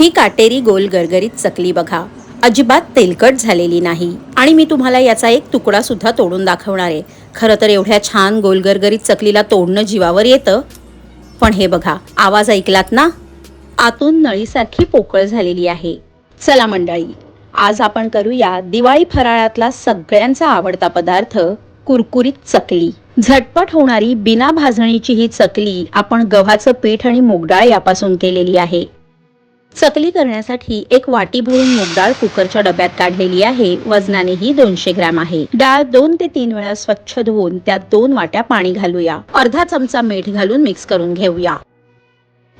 ही काटेरी गोल गरगरीत चकली बघा. अजिबात तेलकट झालेली नाही. आणि मी तुम्हाला याचा एक तुकडा सुद्धा तोडून दाखवणार आहे. खरं तर एवढ्या छान गोलगरगरीत चकलीला तोडणं जीवावर येतं. पण हे बघा आवाज ऐकलात ना? आतून नळीसारखी पोकळ झालेली आहे. चला मंडळी आज आपण करूया दिवाळी फराळातला सगळ्यांचा आवडता पदार्थ कुरकुरीत चकली. झटपट होणारी बिना भाजणीची ही चकली आपण गव्हाचं पीठ आणि मुगडाळ यापासून केलेली आहे. चकली करण्यासाठी एक वाटी भरून मूग डाळ कुकरच्या डब्यात काढलेली आहे. वजनाने ही दोनशे ग्रॅम आहे. डाळ दोन ते तीन वेळा स्वच्छ धुवून त्यात दोन वाट्या पाणी घालूया. अर्धा चमचा मीठ घालून मिक्स करून घेऊया.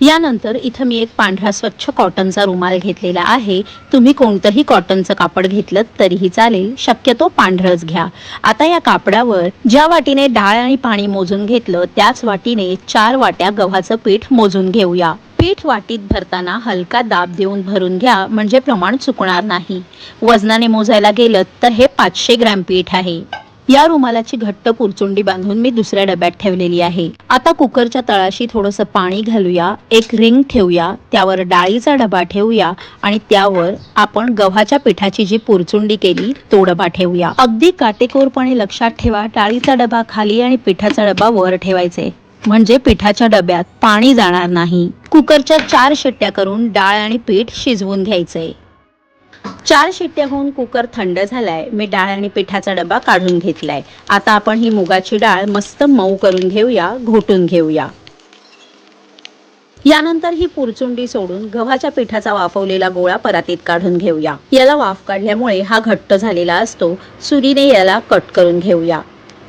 यानंतर इथं मी एक पांढरा स्वच्छ कॉटनचा रुमाल घेतलेला आहे. तुम्ही कोणतंही कॉटनचं कापड घेतलं तरीही चालेल. शक्यतो पांढरच घ्या. आता या कापडावर ज्या वाटीने डाळ आणि पाणी मोजून घेतलं त्याच वाटीने चार वाट्या गव्हाचं पीठ मोजून घेऊया. पीठ वाटीत भरताना हलका दाब देऊन भरून घ्या म्हणजे प्रमाण चुकणार नाही. वजनाने मोजायला गेलं तर हे पाचशे ग्रॅम पीठ आहे. या रुमालाची घट्ट पुरचुंडी बांधून मी दुसऱ्या डब्यात ठेवलेली आहे. आता कुकरच्या तळाशी थोडंसं पाणी घालूया एक रिंग ठेवूया त्यावर डाळीचा डबा ठेवूया आणि त्यावर आपण गव्हाच्या पिठाची जी पुरचुंडी केली तो डबा ठेवूया. अगदी काटेकोरपणे लक्षात ठेवा डाळीचा डबा खाली आणि पिठाचा डबा वर ठेवायचे. म्हणजे पिठाच्या डब्यात पाणी जाणार नाही. कुकरच्या चार शिट्ट्या करून डाळ आणि पीठ शिजवून घ्यायचंय. चार शिट्ट्या होऊन कुकर थंड झालाय. मी डाळ आणि पिठाचा डबा काढून घेतलाय. आता आपण ही मुगाची डाळ मस्त मऊ करून घेऊया घोटून घेऊया. यानंतर ही पुरचुंडी सोडून गव्हाच्या पिठाचा वाफवलेला गोळा परातीत काढून घेऊया. याला वाफ काढल्यामुळे हा घट्ट झालेला असतो. सुरीने याला कट करून घेऊया.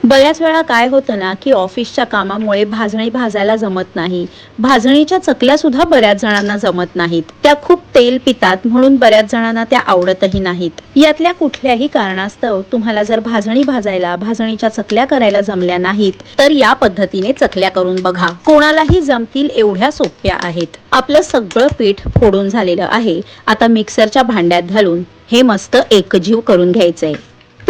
बऱ्याच वेळा काय होतं ना की ऑफिसच्या कामामुळे भाजणी भाजायला जमत नाही. भाजणीच्या चकल्या सुद्धा बऱ्याच जणांना जमत नाहीत. त्या खूप तेल पितात म्हणून बऱ्याच जणांना त्या आवडतही नाहीत. यातल्या कुठल्याही कारणास्तव तुम्हाला जर भाजणी भाजायला भाजणीच्या चकल्या करायला जमल्या नाहीत तर या पद्धतीने चकल्या करून बघा. कोणालाही जमतील एवढ्या सोप्या आहेत. आपलं सगळं पीठ फोडून झालेलं आहे. आता मिक्सरच्या भांड्यात घालून हे मस्त एकजीव करून घ्यायचंय.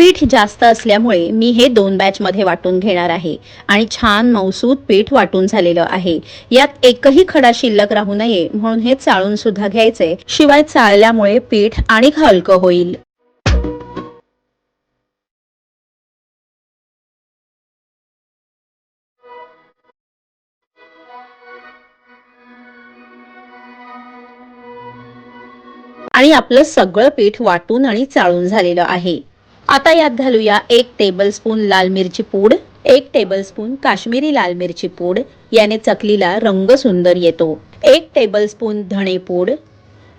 पीठ जास्त असल्यामुळे मी हे दोन बॅचमध्ये वाटून घेणार आहे. आणि छान मौसूद पीठ वाटून झालेलं आहे. यात एकही खडा शिल्लक राहू नये म्हणून हे चाळून सुद्धा घ्यायचे. शिवाय चाळल्यामुळे पीठ आणि हलकं होईल. आणि आपलं सगळं पीठ वाटून आणि चाळून झालेलं आहे. आता यात घालूया एक टेबलस्पून लाल मिरची पूड एक टेबलस्पून काश्मीरी लाल मिरची पूड याने चकलीला रंग सुंदर येतो. एक टेबलस्पून धणे पूड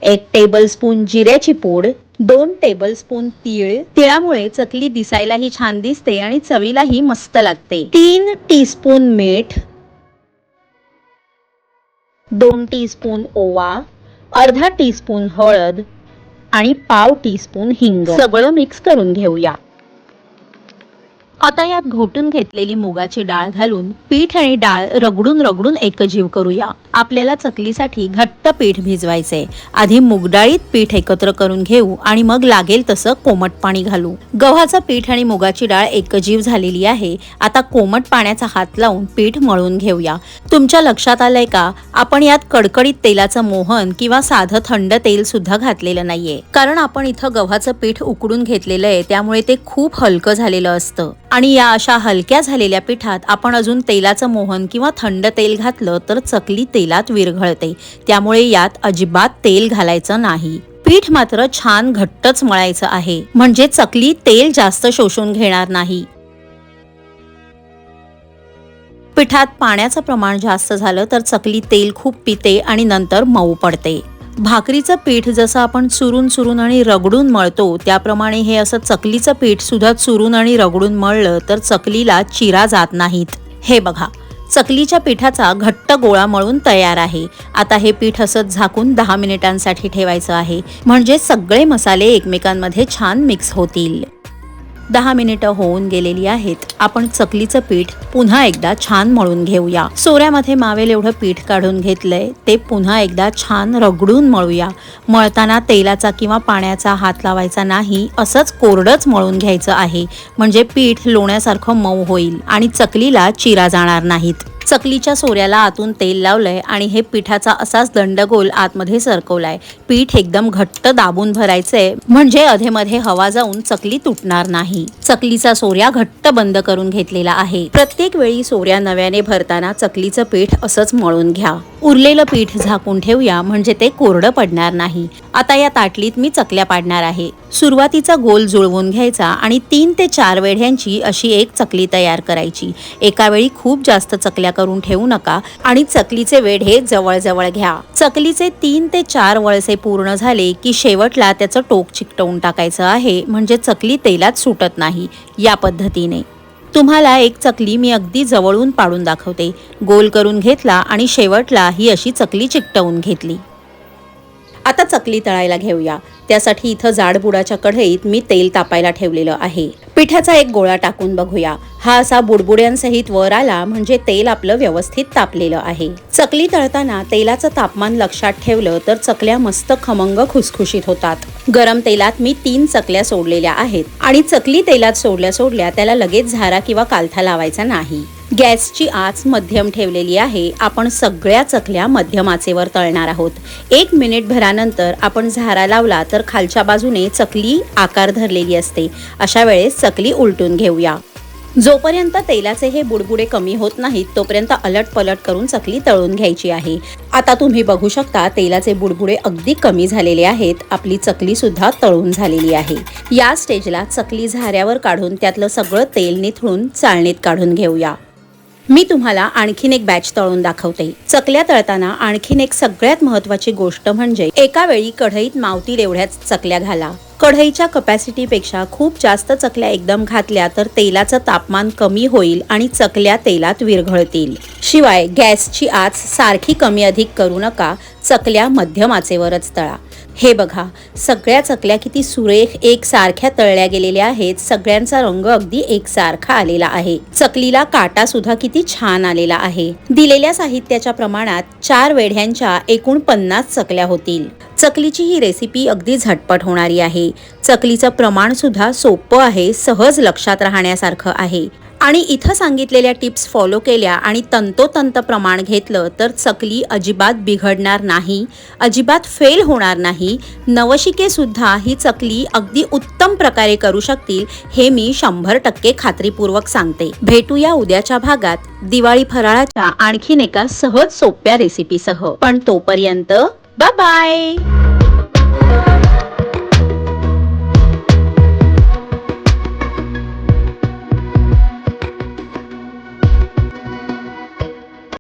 एक टेबलस्पून जिऱ्याची पूड दोन टेबलस्पून तीळ. तिळामुळे चकली दिसायलाही छान दिसते आणि चवीलाही मस्त लागते. तीन टीस्पून मीठ दोन टीस्पून ओवा अर्धा टीस्पून हळद आणि पाव टीस्पून हिंग. सगळं मिक्स करून घेऊया. आता यात घोटून घेतलेली मुगाची डाळ घालून पीठ आणि डाळ रगडून रगडून एकजीव करूया. आपल्याला चकलीसाठी घट्ट पीठ भिजवायचे. आधी मुगडाळीत पीठ एकत्र करून घेऊ आणि मग लागेल तसं कोमट पाणी घालू. गव्हाचं पीठ आणि मुगाची डाळ एकजीव झालेली आहे. आता कोमट पाण्याचा हात लावून पीठ मळून घेऊया. तुमच्या लक्षात आलंय का? आपण यात कडकडीत तेलाचं मोहन किंवा साधं थंड तेल सुद्धा घातलेलं नाहीये. कारण आपण इथं गव्हाचं पीठ उकडून घेतलेलं आहे त्यामुळे ते खूप हलकं झालेलं असतं. आणि या अशा हलक्या झालेल्या पिठात आपण अजून तेलाचं मोहन किंवा थंड तेल घातलं तर चकली तेलात विरघळते. त्यामुळे यात अजिबात तेल घालायचं नाही. पीठ मात्र छान घट्टच मळायचं आहे. म्हणजे चकली तेल जास्त शोषून घेणार नाही. पिठात पाण्याचं प्रमाण जास्त झालं तर चकली तेल खूप पिते आणि नंतर मऊ पडते. भाकरीचं पीठ जसं आपण चुरून चुरून आणि रगडून मळतो त्याप्रमाणे हे असं चकलीचं पीठ सुद्धा चुरून आणि रगडून मळलं तर चकलीला चिरा जात नाहीत. हे बघा. चकलीच्या पिठाचा घट्ट गोळा मळून तयार आहे. आता हे पीठ असंच झाकून दहा मिनिटांसाठी ठेवायचं आहे. म्हणजे सगळे मसाले एकमेकांमध्ये छान मिक्स होतील. दहा मिनिटं होऊन गेलेली आहेत. आपण चकलीचं पीठ पुन्हा एकदा छान मळून घेऊया. सोऱ्यामध्ये मावेल एवढं पीठ काढून घेतलंय ते पुन्हा एकदा छान रगडून मळूया. मळताना तेलाचा किंवा पाण्याचा हात लावायचा नाही असंच कोरडंच मळून घ्यायचं आहे. म्हणजे पीठ लोण्यासारखं मऊ होईल आणि चकलीला चिरा जाणार नाहीत. चकलीच्या सोऱ्याला आतून तेल लावलंय आणि हे पिठाचा असाच दंडगोल आतमध्ये सरकवलाय. पीठ एकदम घट्ट दाबून भरायचंय. म्हणजे अधेमध्ये हवा जाऊन चकली तुटणार नाही. चकलीचा सोऱ्या घट्ट बंद करून घेतलेला आहे. प्रत्येक वेळी सोऱ्या नव्याने भरताना चकलीचं पीठ असंच मळून घ्या. उरलेलं पीठ झाकून ठेवूया म्हणजे ते कोरडं पडणार नाही. आता या ताटलीत मी चकल्या पाडणार आहे. सुरुवातीचा गोल जुळवून घ्यायचा आणि तीन ते चार वेढ्यांची अशी एक चकली तयार करायची. एका वेळी खूप जास्त चकल्या करून ठेवू नका आणि चकलीचे वेढे जवळजवळ घ्या. चकलीचे तीन ते चार वळसे पूर्ण झाले की शेवटला त्याचं टोक चिकटवून टाकायचं आहे म्हणजे चकली तेलात सुटत नाही या पद्धतीने. तुम्हाला एक चकली मी अगदी जवळून पाडून दाखवते. गोल करून घेतला आणि शेवटला ही अशी चकली चिकटवून घेतली. आता चकली तळायला घेऊया. त्यासाठी इथं जाडबुडाच्या कढईत मी तेल तापायला ठेवलेलं आहे. पिठाचा एक गोळा टाकून बघूया. हा असा बुडबुड्यांसहित वर आला म्हणजे तेल आपलं व्यवस्थित तापलेलं आहे. चकली तळताना तेलाचं तापमान लक्षात ठेवलं तर चकल्या मस्त खमंग खुसखुशीत होतात. गरम तेलात मी तीन चकल्या सोडलेल्या आहेत आणि चकली तेलात सोडल्या सोडल्या त्याला लगेच झारा किंवा कालथा लावायचा नाही. गॅसची आच मध्यम ठेवलेली आहे. आपण सगळ्या चकल्या मध्यम आचेवर तळणार आहोत. एक मिनिट भरानंतर आपण झारा लावला तर खालच्या बाजूने चकली आकार धरलेली असते. अशा वेळेस चकली उलटून घेऊया. जोपर्यंत तेलाचे हे बुडबुडे कमी होत नाहीत तोपर्यंत अलट पलट करून चकली तळून घ्यायची आहे. आता तुम्ही बघू शकता तेलाचे बुडबुडे अगदी कमी झालेले आहेत. आपली चकली सुद्धा तळून झालेली आहे. या स्टेजला चकली झाऱ्यावर काढून त्यातलं सगळं तेल निथळून चाळणीत काढून घेऊया. मी तुम्हाला आणखीन एक बॅच तळून दाखवते. चकल्या तळताना आणखीन एक सगळ्यात महत्वाची गोष्ट म्हणजे एका वेळी कढईत मावतील एवढ्याच चकल्या घाला. कढईच्या कपॅसिटीपेक्षा खूप जास्त चकल्या एकदम घातल्या तर तेलाचं तापमान कमी होईल आणि चकल्या तेलात विरघळतील. शिवाय गॅसची आच सारखी कमी अधिक करू नका चकल्या मध्यम आचेवरच तळा. हे बघा सगळ्या चकल्या किती सुरेख एकसारख्या तळल्या गेलेल्या आहेत सगळ्यांचा रंग अगदी एकसारखा आलेला आहे. चकलीला काटा सुद्धा किती छान आलेला आहे. दिलेल्या साहित्याच्या प्रमाणात चार वेढ्यांच्या एकूण पन्नास चकल्या होतील. चकलीची ही रेसिपी अगदी झटपट होणारी आहे. चकलीचं प्रमाणसुद्धा सोपं आहे सहज लक्षात राहण्यासारखं आहे. आणि इथं सांगितलेल्या टिप्स फॉलो केल्या आणि तंतोतंत प्रमाण घेतलं तर चकली अजिबात बिघडणार नाही अजिबात फेल होणार नाही. नवशिकेसुद्धा ही चकली अगदी उत्तम प्रकारे करू शकतील हे मी शंभर टक्के खात्रीपूर्वक सांगते. भेटूया उद्याच्या भागात. दिवाळी फराळाच्या आणखीन एका सहज सोप्या रेसिपीसह पण तोपर्यंत Bye-bye!